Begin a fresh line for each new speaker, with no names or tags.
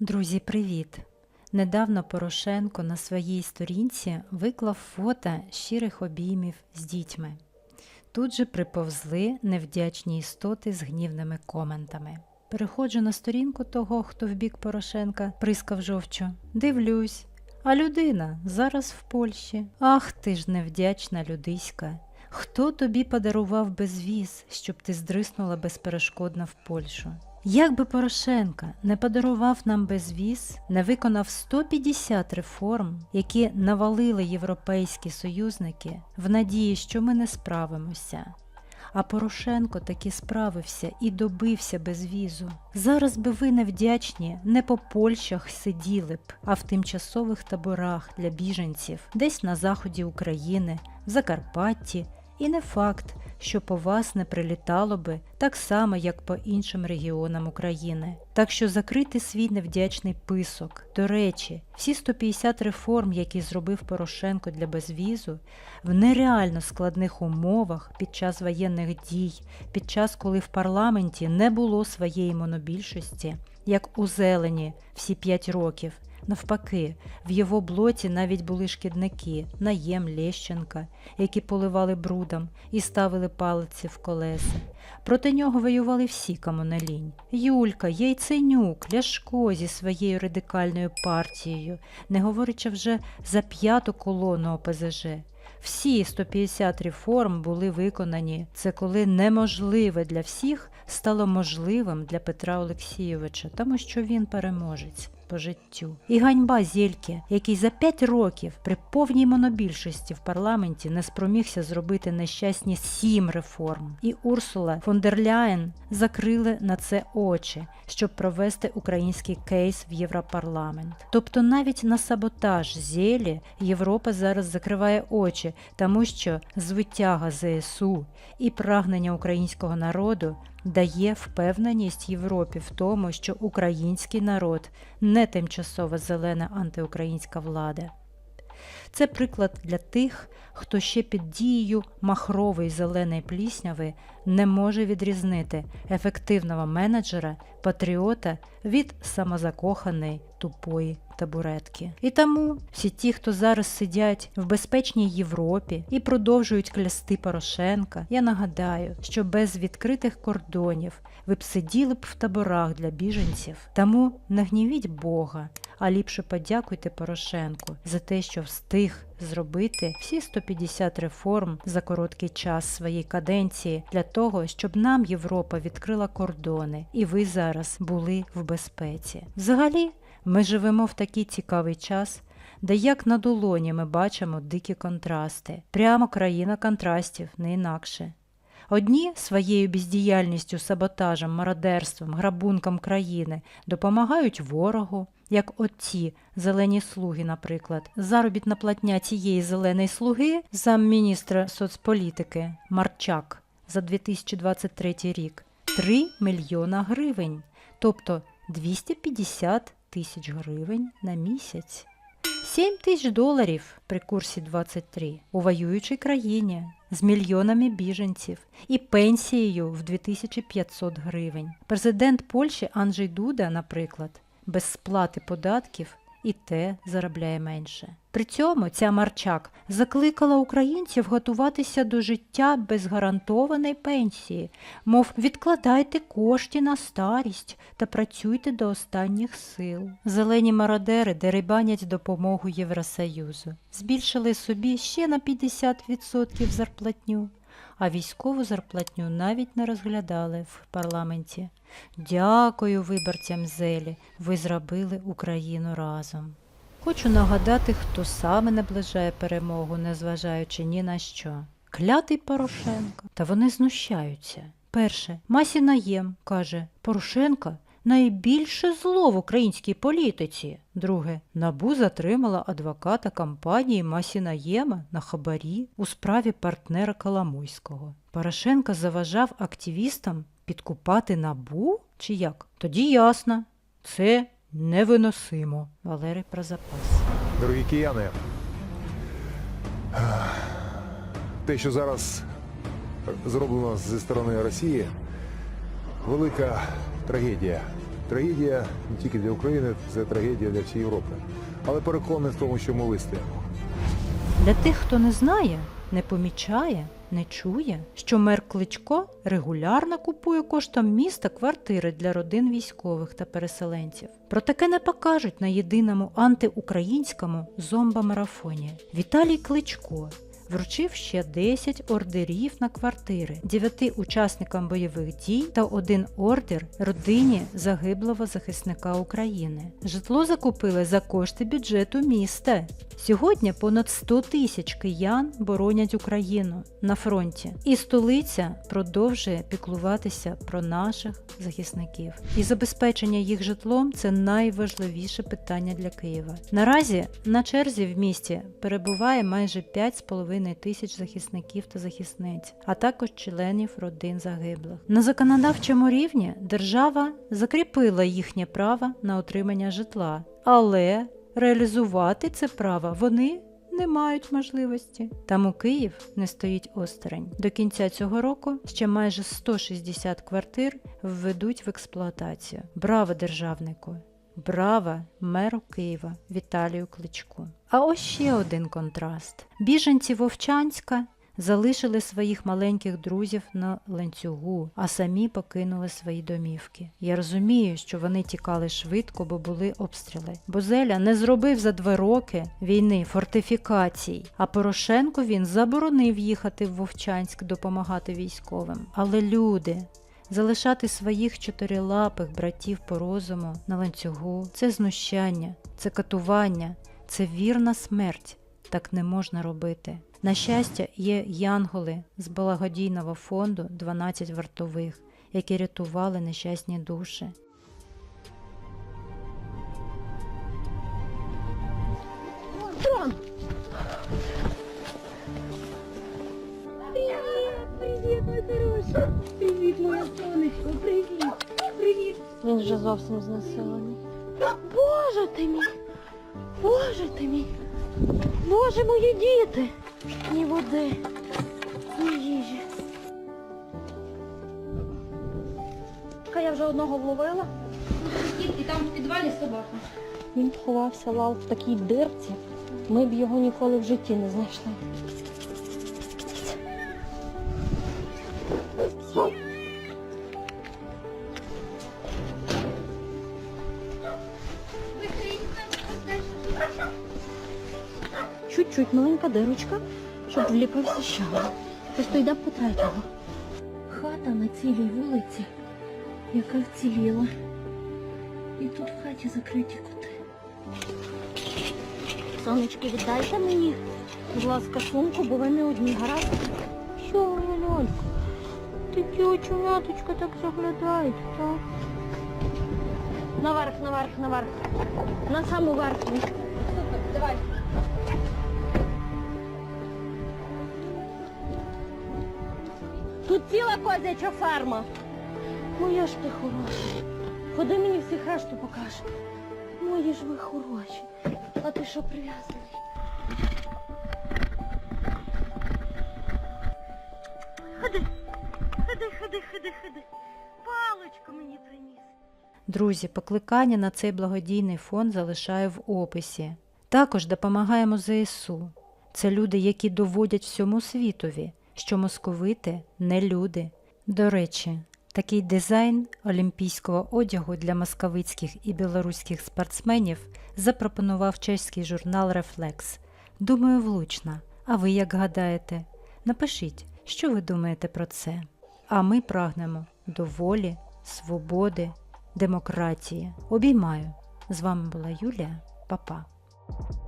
Друзі, привіт! Недавно Порошенко на своїй сторінці виклав фото щирих обіймів з дітьми. Тут же приповзли невдячні істоти з гнівними коментами. Переходжу на сторінку того, хто в бік Порошенка прискав жовчу. Дивлюсь. А людина зараз в Польщі. Ах ти ж невдячна людиська. Хто тобі подарував безвіз, щоб ти здриснула безперешкодно в Польщу? Як би Порошенка не подарував нам безвіз, не виконав 150 реформ, які навалили європейські союзники в надії, що ми не справимося. А Порошенко таки справився і добився безвізу. Зараз би ви невдячні не по Польщах сиділи б, а в тимчасових таборах для біженців, десь на заході України, в Закарпатті, і не факт, що по вас не прилітало би так само, як по іншим регіонам України. Так що закрити свій невдячний писок. До речі, всі 150 реформ, які зробив Порошенко для безвізу, в нереально складних умовах під час воєнних дій, під час, коли в парламенті не було своєї монобільшості, як у зелені всі 5 років. Навпаки, в його блоці навіть були шкідники, наєм Лещенка, які поливали брудом і ставили палиці в колеса. Проти нього воювали всі, кому. Юлька, Яйценюк, Ляшко зі своєю радикальною партією, не говорячи вже за п'яту колону ОПЗЖ. Всі 150 реформ були виконані. Це коли неможливе для всіх стало можливим для Петра Олексійовича, тому що він переможець по життю. І ганьба Зєльки, який за 5 років при повній монобільшості в парламенті не спромігся зробити нещасні сім реформ. І Урсула фон дер Ляєн закрили на це очі, щоб провести український кейс в Європарламент. Тобто навіть на саботаж Зєлі Європа зараз закриває очі, тому що звитяга ЗСУ і прагнення українського народу дає впевненість Європі в тому, що український народ не тимчасова зелена антиукраїнська влада. Це приклад для тих, хто ще під дією махрової зеленої плісняви не може відрізнити ефективного менеджера, патріота від самозакоханої тупої табуретки. І тому всі ті, хто зараз сидять в безпечній Європі і продовжують клясти Порошенка, я нагадаю, що без відкритих кордонів ви б сиділи б в таборах для біженців. Тому не гнівіть Бога, а ліпше подякуйте Порошенку за те, що встиг зробити всі 150 реформ за короткий час своєї каденції для того, щоб нам Європа відкрила кордони, і ви зараз були в безпеці. Взагалі, ми живемо в такий цікавий час. Де як на долоні ми бачимо дикі контрасти, прямо країна контрастів, не інакше. Одні своєю бездіяльністю, саботажем, мародерством, грабунком країни допомагають ворогу, як оці зелені слуги, наприклад. Заробітна платня цієї зеленої слуги замміністра соцполітики Марчак за 2023 рік 3 мільйона гривень, тобто 250 тисяч гривень на місяць. 7 тисяч доларів при курсі 23 у воюючій країні з мільйонами біженців і пенсією в 2500 гривень. Президент Польщі Анджей Дуда, наприклад, без сплати податків і те заробляє менше. При цьому ця Марчак закликала українців готуватися до життя без гарантованої пенсії, мов відкладайте кошти на старість та працюйте до останніх сил. Зелені мародери дерибанять допомогу Євросоюзу, збільшили собі ще на 50% зарплатню, а військову зарплатню навіть не розглядали в парламенті. Дякую виборцям Зелі, ви зробили Україну разом. Хочу нагадати, хто саме наближає перемогу, незважаючи ні на що. Клятий Порошенко. Та вони знущаються. Перше, Масі Наєм каже, Порошенка найбільше зло в українській політиці. Друге, Набу затримала адвоката компанії Масі Наєма на хабарі у справі партнера Коломойського. Порошенко заважав активістам підкупати набу? Чи як? Тоді ясно. Це невиносимо. Валерій про запас.
Дорогі кияни, те, що зараз зроблено зі сторони Росії, велика трагедія Трагедія не тільки для України, це трагедія для всієї Європи. Але переконаний в тому, що ми вистоїмо.
Для тих, хто не знає, не помічає, не чує, що мер Кличко регулярно купує коштом міста квартири для родин військових та переселенців. Про таке не покажуть на єдиному антиукраїнському зомбомарафоні. Віталій Кличко вручив ще 10 ордерів на квартири, 9 учасникам бойових дій та один ордер родині загиблого захисника України. Житло закупили за кошти бюджету міста. Сьогодні понад 100 тисяч киян боронять Україну на фронті, і столиця продовжує піклуватися про наших захисників. І забезпечення їх житлом це найважливіше питання для Києва. Наразі на черзі в місті перебуває майже 5,5 тисяч захисників та захисниць, а також членів родин загиблих. На законодавчому рівні держава закріпила їхнє право на отримання житла, але реалізувати це право вони не мають можливості. Тому Київ не стоїть осторонь. До кінця цього року ще майже 160 квартир введуть в експлуатацію. Браво державнику! Браво меру Києва Віталію Кличку. А ось ще один контраст: біженці Вовчанська залишили своїх маленьких друзів на ланцюгу, а самі покинули свої домівки. Я розумію, що вони тікали швидко, бо були обстріли. Бо Зеля не зробив за два роки війни фортифікацій, а Порошенко він заборонив їхати в Вовчанськ допомагати військовим. Але люди. Залишати своїх чотирилапих братів по розуму на ланцюгу це знущання, це катування, це вірна смерть. Так не можна робити. На щастя, є янголи з благодійного фонду 12 вартових, які рятували нещасні душі.
Привіт, привіт, моє сонечко, привіт. Привіт.
Він вже зовсім знесилений.
Боже ти мій. Боже ти мій. Боже мої діти. Ні води, ні їжі. Я вже одного вловила.
І там в підвалі собака. Він ховався лав в такій дирці. Ми б його ніколи в житті не знайшли. Чуть-чуть маленька дирочка, щоб вліпився щавель. Просто йде по третього. Хата на цілій вулиці, яка вціліла. І тут в хаті закриті коти. Сонечки, віддайте мені, будь ласка, сумку, бо ви не одні гаразд. Що моя льолька? Такі оченяточка так заглядають, так? Наверх, наверх, наверх. На саму верхню. Давай. Тут ціла козяча ферма. Моя ж ти хороша. Ходи мені всіх решту покаж. Мої ж ви хороші. А ти що прив'язаний? Ходи, ходи, ходи, ходи, ходи. Паличку мені приніс.
Друзі, покликання на цей благодійний фонд залишаю в описі. Також допомагаємо ЗСУ. Це люди, які доводять всьому світові, що московити не люди. До речі, такий дизайн олімпійського одягу для московицьких і білоруських спортсменів запропонував чеський журнал Рефлекс. Думаю, влучно. А ви як гадаєте? Напишіть, що ви думаєте про це. А ми прагнемо до волі, свободи, демократії. Обіймаю. З вами була Юлія. Па-па. Thank you